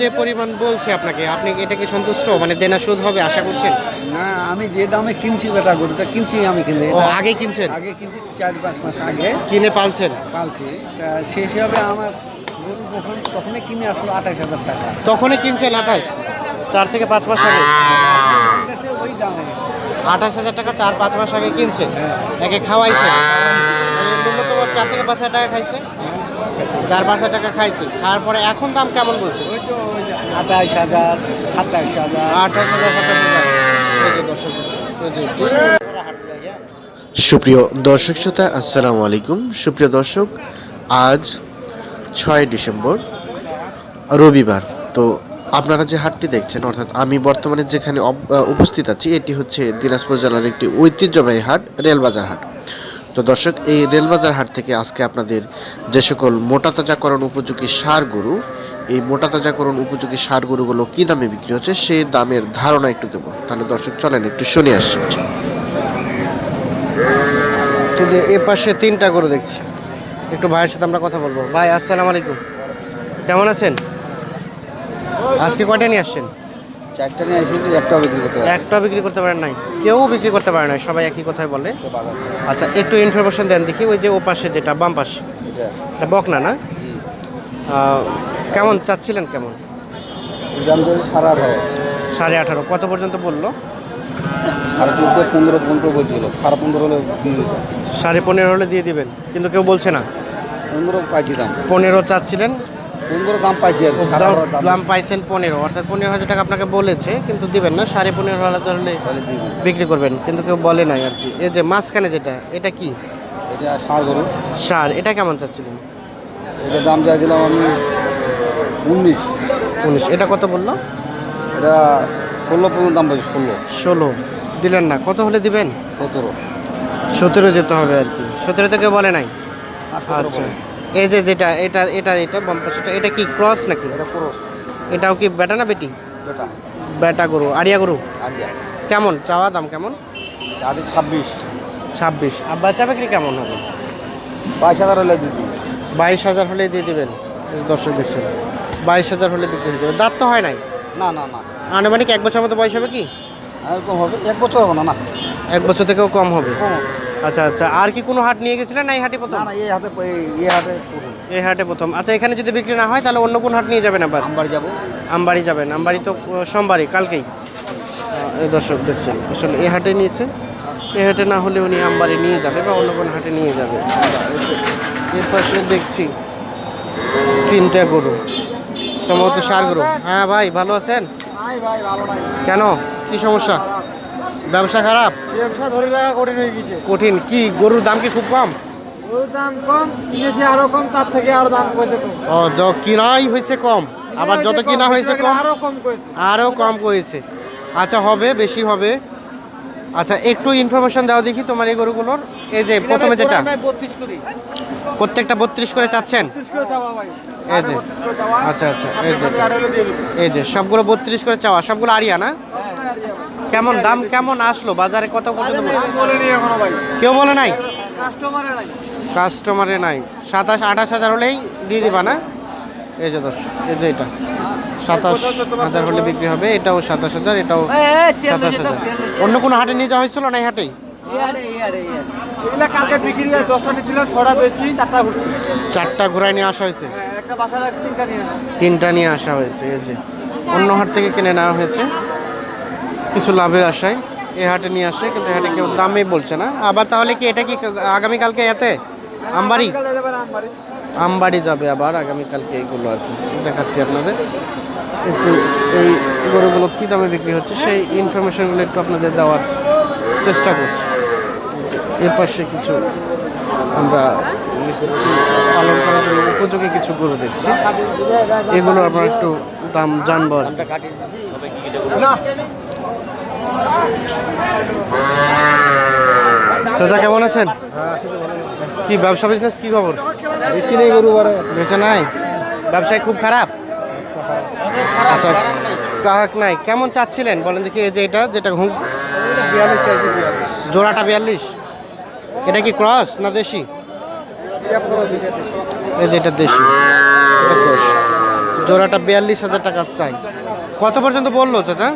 যে পরিমাণ বলছে আপনাকে আপনি এটা কি সন্তুষ্ট? মানে দেনা শোধ হবে আশা করছেন? না আমি যে দামে কিনছি বেটা গরুটা কিনছি আমি কিন্তু। ও আগে কিনছেন? আগে কিনছি চার পাঁচ মাস আগে। কিনে পালছেন? পালছি। তা সে হিসাবে আমার গরু তখন তখনই কিনে আসলো আঠাশ হাজার টাকা। তখনই কিনছেন আঠাশ? চার থেকে পাঁচ মাস আগে? ওই দামে। আঠাশ হাজার টাকা চার পাঁচ মাস আগে কিনছেন? একে খাওয়াইছেন? মানে ন্যূনতম চার থেকে পাঁচ হাজার টাকা খাইছে। চার পাঁচ হাজার টাকা খাইছে। তারপরে এখন দাম কেমন বলছে? আঠাশ হাজার সাতাশ হাজার। আঠাশ হাজার সাতাশ হাজার। সুপ্রিয় দর্শক শ্রোতা আসসালামু আলাইকুম। সুপ্রিয় দর্শক আজ ছয় ডিসেম্বর রবিবার। তো আপনারা যে হাটটি দেখছেন অর্থাৎ আমি বর্তমানে যেখানে উপস্থিত আছি এটি হচ্ছে দিনাজপুর জেলার একটি ঐতিহ্যবাহী হাট রেলবাজার হাট। তো দর্শক, এই রেলবাজার হাট থেকে আজকে আপনাদের যে সকল মোটা তাজাকরণ উপযোগী সার গরু, এই মোটা তাজাকরণ উপযোগী সার গরুগুলো কী দামে বিক্রি হচ্ছে সেই দামের ধারণা একটু দেবো। তাহলে দর্শক, চলেন একটু শুনে আসছি যে এ পাশে তিনটা গরু দেখছি। একটু ভাইয়ের সাথে আমরা কথা বলব। ভাই, আসসালামু আলাইকুম। কেমন আছেন? আজকে কয়টা নিয়ে আসছেন? চারটা নিয়ে এসেছি একটা বিক্রি করতে পারি একটা বিক্রি করতে পারেন নাই। কেউ বিক্রি করতে পারে না সবাই একই কথাই বলে। আচ্ছা একটু ইনফরমেশন দেন দেখি ওই যে ও পাশে যেটা বাম পাশে। এটা। বকনা না? কেমন চাচ্ছিলেন কেমন? দাম সাড়ে আঠারো। কত পর্যন্ত বলল? সাড়ে চোদ্দ পনেরো বলছিল। সাড়ে পনেরো হলে দিয়ে সাড়ে পনেরো হলে দিয়ে দিবেন কিন্তু কেউ বলছে না। পনেরো পাইছি দাম। পনেরো চাচ্ছিলেন পনেরো দাম পাইছি দাম পাইছেন পনেরো। অর্থাৎ পনেরো হাজার টাকা আপনাকে বলেছে কিন্তু দিবেন না সাড়ে পনেরো হাজার হলে বিক্রি করবেন কিন্তু কেউ বলে নাই আর কি। এই যে মাঝখানে যেটা এটা কি? এটা সার গরু। সার এটা কেমন চাচ্ছিলেন? এটা দাম চাইছিলাম আমি উনিশ। উনিশ এটা কত বলল? এটা ষোলো পর্যন্ত দাম পাইছি ষোলো। ষোলো দিলেন না। কত হলে দিবেন? সতেরো। সতেরো যেতে হবে আর কি। সতেরো থেকে বলে নাই? আচ্ছা। এই যে যেটা এটা এটা এটা বাম পাশেটা এটা কি ক্রস নাকি? এটা পুরো এটাও কি বেটা না বেটি? বেটা বেটা গরু আড়িয়া গরু? আড়িয়া। কেমন? চাওয়া দাম কেমন? আদি ছাব্বিশ। ছাব্বিশ। আর বাচ্চা বিক্রি কেমন হবে? বাইশ হাজার হলে দিদি বাইশ হাজার হলে দিয়ে দিবেন দর্শক দিচ্ছেন বাইশ হাজার হলে বিক্রি হয়ে যাবে। দাঁত তো হয় নাই? না না না। আনুমানিক এক বছর মতো বয়স হবে কি? এরকম হবে? এক বছর হবে না না। এক বছর থেকেও কম হবে। কম হবে। আচ্ছা আচ্ছা। আর কি কোনো হাট নিয়ে গেছিলেন না এই হাটে প্রথম? না এই হাতে এই- এই হাটে প্রথম। আচ্ছা এখানে যদি বিক্রি না হয় তাহলে অন্য কোন হাট নিয়ে যাবেন আবার? আমবাড়ি যাব। আমবাড়ি যাবেন। আমবাড়ি তো সোমবারই কালকেই। দর্শক দেখছেন। আসলে এই হাটে নিয়েছে। এই হাটে না হলে উনি আমবাড়ি নিয়ে যাবে বা অন্য কোন হাটে নিয়ে যাবে। এর পাশে দেখছি তিনটা গরু। সম্ভবত সার গরু। হ্যাঁ ভাই ভালো আছেন? কেন? কি সমস্যা? ব্যবসা খারাপ? ব্যবসা ধরে রাখা কঠিন হয়ে গেছে। কঠিন। কি গরুর দাম কি খুব কম? ওর দাম কম কিনেছি আরও কম তার থেকে আরও দাম করেছে কম। ও য কিনাই হয়েছে কম আবার যত কিনা হয়েছে কম আরও কম করেছে। আরও কম করেছে। আচ্ছা হবে বেশি হবে। আচ্ছা একটু ইনফরমেশন দাও দেখি তোমার এই গরুগুলোর। এই যে প্রথমে যেটা? প্রত্যেকটা বত্রিশ করে চাচ্ছেন? বত্রিশ করে চাওয়া ভাই। এই যে। আচ্ছা আচ্ছা এই যে। এই যে সবগুলো বত্রিশ করে চাওয়া সবগুলো আরিয়া না? কেমন দাম কেমন আসলো? বাজারে কত পর্যন্ত কেউ বলে নাই? কাস্টমারে নাই। সাতাশ আঠাশ হাজার হলেই দিয়ে দিবা না? এই যে দশ এই যে এটা। সাতাশ হাজার হলে বিক্রি হবে এটাও সাতাশ হাজার এটাও সাতাশ হাজার। অন্য কোনো হাটে নিয়ে যাওয়া হয়েছিল না এই হাটেই চারটা ঘোড়ায় নিয়ে আসা হয়েছে? হ্যাঁ, তিনটা নিয়ে আসা হয়েছে এই যে। অন্য হাট থেকে কিনে নেওয়া হয়েছে। কিছু লাভের আশায় এ হাটে নিয়ে আসে, কিন্তু হাটে কেউ দামই বলছে না। আবার তাহলে কি এটা কি আগামীকালকে এতে? আমবাড়ি? আমবাড়ি যাবে আবার আগামীকালকে এইগুলো আর কি। দেখাচ্ছি আপনাদের। একটু এই গরুগুলো কী দামে বিক্রি হচ্ছে সেই ইনফরমেশনগুলো একটু আপনাদের দেওয়ার চেষ্টা করছি। এর পাশে কিছু আমরা পালন করার জন্য উপযোগী কিছু গরু দেখছি। এগুলো আমরা একটু দাম জানব আর। চাচা, কেমন আছেন? কি ব্যবসা বিজনেস কি খবর? বেশি নেই গরু বেঁচে নাই? ব্যবসায় খুব খারাপ? আচ্ছা নাই। কেমন চাচ্ছিলেন? বলেন দেখি এই যে এটা, যেটা ঘুম জোড়াটা বিয়াল্লিশ। এটা কি ক্রস না দেশি? এই যে এটা দেশি। জোড়াটা বিয়াল্লিশ হাজার টাকা চাই। কত পর্যন্ত বলল, চাচা?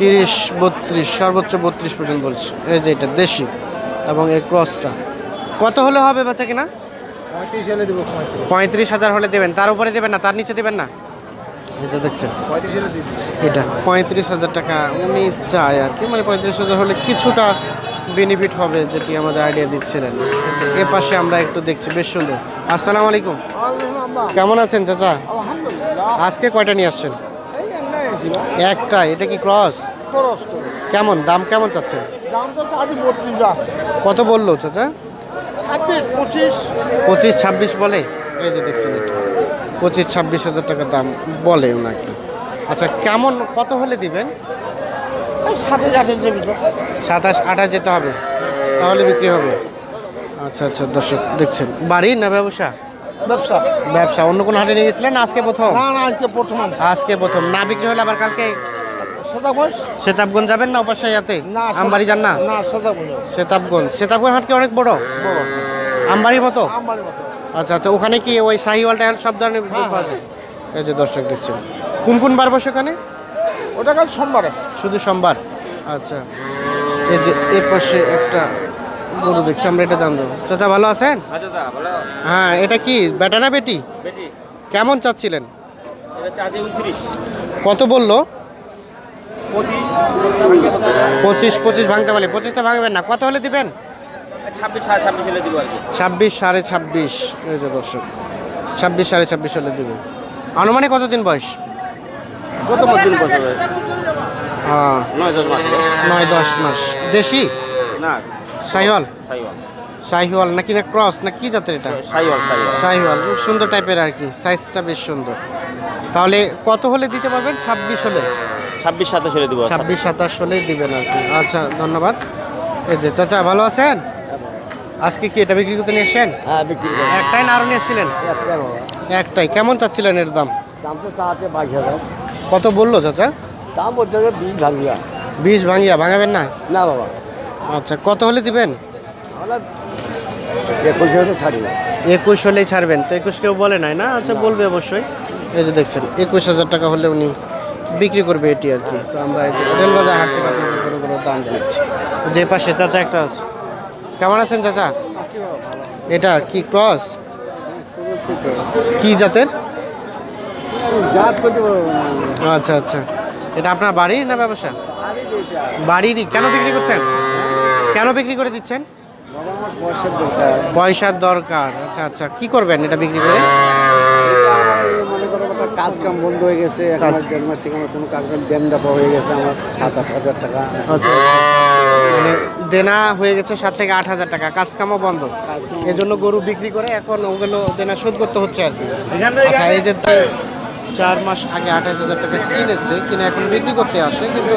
তিরিশ বত্রিশ সর্বোচ্চ বত্রিশ পর্যন্ত বলছে। এই যে এটা দেশি এবং এই ক্রসটা কত হলে হবে বাচ্চা কিনা? পঁয়ত্রিশ হাজার হলে দেবেন। তার উপরে দেবেন না তার নিচে দেবেন না? যে দেখছেন। এটা পঁয়ত্রিশ হাজার টাকা উনি চায় আর কি। মানে পঁয়ত্রিশ হাজার হলে কিছুটা বেনিফিট হবে যেটি আমাদের আইডিয়া দিচ্ছিলেন। এ পাশে আমরা একটু দেখছি বেশ সুন্দর। আসসালামু আলাইকুম। কেমন আছেন চাচা? আজকে কয়টা নিয়ে আসছেন? একটা এটা কি ক্রস কেমন দাম কেমন চাচ্ছে? কত বলল চাচা? পঁচিশ। ছাব্বিশ বলে? এই যে দেখছেন এটা পঁচিশ ছাব্বিশ হাজার টাকা দাম বলে ওনাকে। আচ্ছা কেমন কত হলে দিবেন? সাতাশ আঠাশ যেতে হবে তাহলে বিক্রি হবে। আচ্ছা আচ্ছা দর্শক দেখছেন। বাড়ি না ব্যবসা? ব্যবসা? ব্যবসা। অন্য কোনো হাটে নিয়ে গেছিলেন? আজকে প্রথম? না না আজকে প্রথম আজকে প্রথম। না বিক্রি হলে আবার কালকে? বই সেতাবগঞ্জ যাবেন না উপাসাইয়াতে না আমবাড়ি যান না? না সেতাবগঞ্জ সেতাবগঞ্জ। হাট কি অনেক বড়? বড়। আমবাড়ির মতো? আচ্ছা আচ্ছা। ওখানে কি ওই শাহিওয়াল টাইল সব ধরনের হ্যাঁ, যায় এই যে দর্শক দেখছেন। কোন কোন বার বসে ওখানে? ওটা কাল সোমবারে। শুধু সোমবার? আচ্ছা। এই যে এ পাশে একটা গরু দেখছি আমরা এটা জানব। চাচা ভালো আছেন? ভালো। হ্যাঁ এটা কি বেটা না বেটি? কেমন চাচ্ছিলেন? কত বলল? পঁচিশ। পঁচিশ ভাঙতে পারলে। পঁচিশটা ভাঙবেন না। কত হলে দিবেন? ছাব্বিশ সাড়ে ছাব্বিশ এই যে দর্শক ছাব্বিশ সাড়ে ছাব্বিশ হলে দিবে। আনুমানিক কতদিন বয়স? কত দিন বছর হ্যাঁ। নয় দশ মাস। নয় দশ মাস। দেশি? না। শাহিওয়াল সাইওয়াল। শাহিওয়াল নাকি না ক্রস না কি জাতের এটা? সাইওয়াল সাইওয়াল। শাহিওয়াল খুব সুন্দর টাইপের আর কি সাইজটা বেশ সুন্দর। তাহলে কত হলে দিতে পারবেন? ছাব্বিশ হলে? ছাব্বিশ সাতাশ হলে দিব। ছাব্বিশ সাতাশ হলেই দিবেন আর কি। আচ্ছা ধন্যবাদ। এই যে চাচা ভালো আছেন? আজকে কি এটা বিক্রি করতে নিয়ে এসছেন? হ্যাঁ বিক্রি করে একটাই না আরও নিয়ে এসেছিলেন? একটা বাবা। একটাই। কেমন চাচ্ছিলেন এর দাম? দাম তো চাচ্ছে বাইশ হাজার। কত বলল চাচা? দাম বলতে বিশ ভাঙিয়া। বিশ ভাঙিয়া ভাঙাবেন না? না বাবা। আচ্ছা কত হলে দিবেন? একুশ ছাড়ি একুশ হলেই ছাড়বেন। তো একুশ কেউ বলে নাই না? আচ্ছা বলবে অবশ্যই। এই যে দেখছেন একুশ হাজার টাকা হলে উনি বিক্রি করবে এটি আর কি। তো আমরা এই যে রেলবাজার হাট থেকে আপনাকে বড় বড় দাম দিচ্ছি যে পাশে চাচা একটা আছে। কেমন আছেন চাচা? এটা কি ক্রস? কি জাতের? আচ্ছা আচ্ছা। এটা আপনার বাড়ি না ব্যবসা? বাড়িরই। কেন বিক্রি করছেন? কেন বিক্রি করে দিচ্ছেন? পয়সার দরকার। আচ্ছা আচ্ছা। কি করবেন এটা বিক্রি করে? মনে কাজ কাম বন্ধ হয়ে গেছে এক কাজ। মাস দেড় মাস থেকে আমার কোনো কাজ দেন দেওয়া হয়ে গেছে আমার সাত আট হাজার টাকা। আচ্ছা আচ্ছা। মানে দেনা হয়ে গেছে সাত থেকে আট হাজার টাকা কাজ কামও বন্ধ। এজন্য গরু বিক্রি করে এখন ওগুলো দেনা শোধ করতে হচ্ছে আর কি। আচ্ছা এই যে তে- চার মাস আগে আঠাশ হাজার টাকা কিনেছে কিনে এখন বিক্রি করতে আসে কিন্তু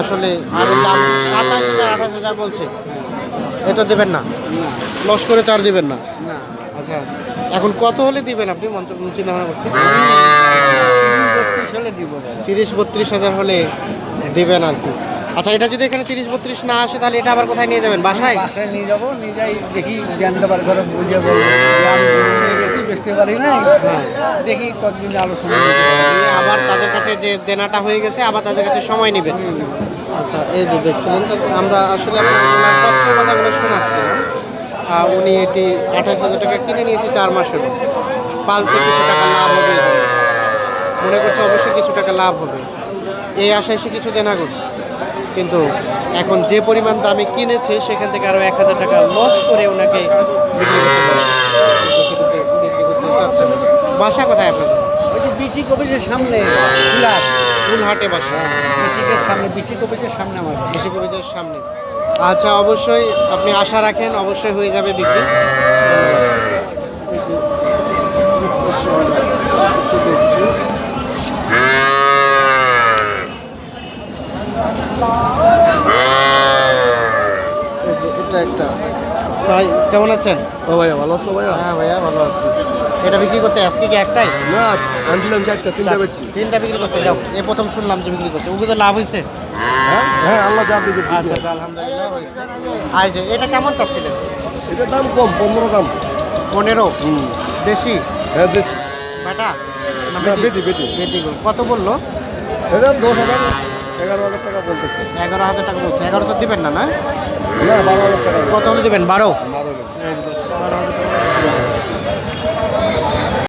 আসলে আর দাম সাতাশ হাজার আঠাশ হাজার বলছে। এটা দেবেন না। লস করে চার দিবেন না। আচ্ছা এখন কত হলে দিবেন আপনি? চিন্তা ভাবনা করছেন তিরিশ বত্রিশ হাজার হলে দেবেন আর কি। আচ্ছা এটা যদি এখানে তিরিশ বত্রিশ না আসে তাহলে এটা আবার কোথায় নিয়ে যাবেন? বাসায়? বাসায় নিয়ে যাব নিয়ে যাই দেখি জানতে পারি ঘরে বুঝে গেছি বেচতে পারি নাই। হ্যাঁ। দেখি কতদিন আলোচনা আবার তাদের কাছে যে দেনাটা হয়ে গেছে আবার তাদের কাছে সময় নেবেন আচ্ছা এই যে দেখছিলেন তো আমরা আসলে কষ্টের কথাগুলো শোনাচ্ছিলাম উনি এটি আঠাশ হাজার টাকা কিনে নিয়েছে চার মাস হলো। পালছে কিছু টাকা লাভ হবে মনে করছে অবশ্যই কিছু টাকা লাভ হবে। এই আশায় সে কিছু দেনা করছে। কিন্তু এখন যে পরিমাণ দামে কিনেছে সেখান থেকে আরও এক হাজার টাকা লস করে ওনাকে বাসা কোথায় আপনার ওই যে বিচি কপিসের সামনে ফুলার কোন হাটে বাসা। বিচিকের সামনে বিচি কপিসের সামনে আমার বাসা। কৃষি কবিতার সামনে। আচ্ছা অবশ্যই আপনি আশা রাখেন অবশ্যই হয়ে যাবে বিক্রি একটু দেখছি এই যে এটা একটা। ভাই কেমন আছেন? ও ভাইয়া ভালো আছো ভাইয়া? হ্যাঁ ভাইয়া ভালো আছি। এটা বিক্রি করতে আজকে কি একটাই? না আনছিলাম চারটা তিনটা বেচছি। তিনটা বিক্রি করছে যাও। এ প্রথম শুনলাম যে বিক্রি করছে। ওগুলো লাভ হয়েছে? হ্যাঁ হ্যাঁ আল্লাহ যা দিয়েছে আচ্ছা আচ্ছা আলহামদুলিল্লাহ হয়েছে। আর যে এটা কেমন চাচ্ছিলেন? এটার দাম কম পনেরো দাম। পনেরো? দেশি? হ্যাঁ দেশি। বেটি? বেটি, বেটি। বেটি। কত বলল? এটা দশ হাজার। এগারো হাজার টাকা বলতেছে। এগারো হাজার টাকা বলছে। এগারো তো দিবেন না না? বারো হাজার টাকা কত হলে দিবেন? বারো? বারো বারো হাজার টাকা